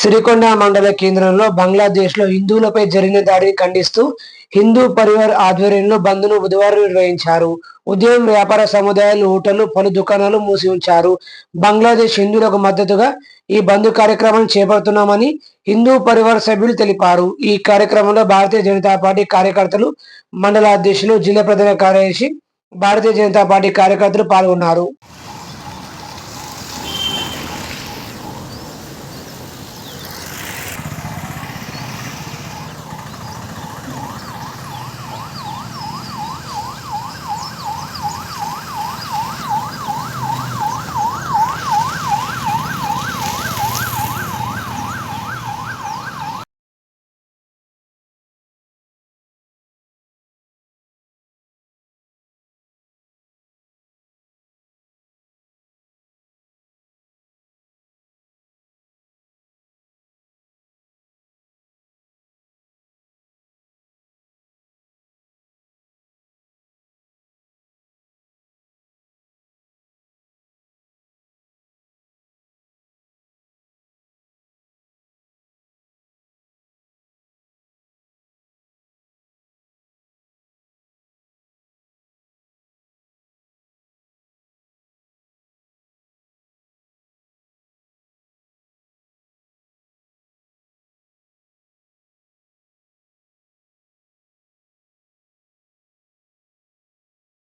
సిరికొండ మండల కేంద్రంలో బంగ్లాదేశ్లో హిందువులపై జరిగిన దాడిని ఖండిస్తూ హిందూ పరివార్ ఆధ్వర్యంలో బంద్ను బుధవారం నిర్వహించారు. ఉదయం వ్యాపార సముదాయాలు హోటళ్ళు పలు దుకాణాలు మూసి ఉంచారు. బంగ్లాదేశ్ హిందువులకు మద్దతుగా ఈ బంద్ కార్యక్రమం చేపడుతున్నామని హిందూ పరివార్ సభ్యులు తెలిపారు. ఈ కార్యక్రమంలో భారతీయ జనతా పార్టీ కార్యకర్తలు మండల అధ్యక్షులు జిల్లా ప్రధాన కార్యదర్శి భారతీయ జనతా పార్టీ కార్యకర్తలు పాల్గొన్నారు.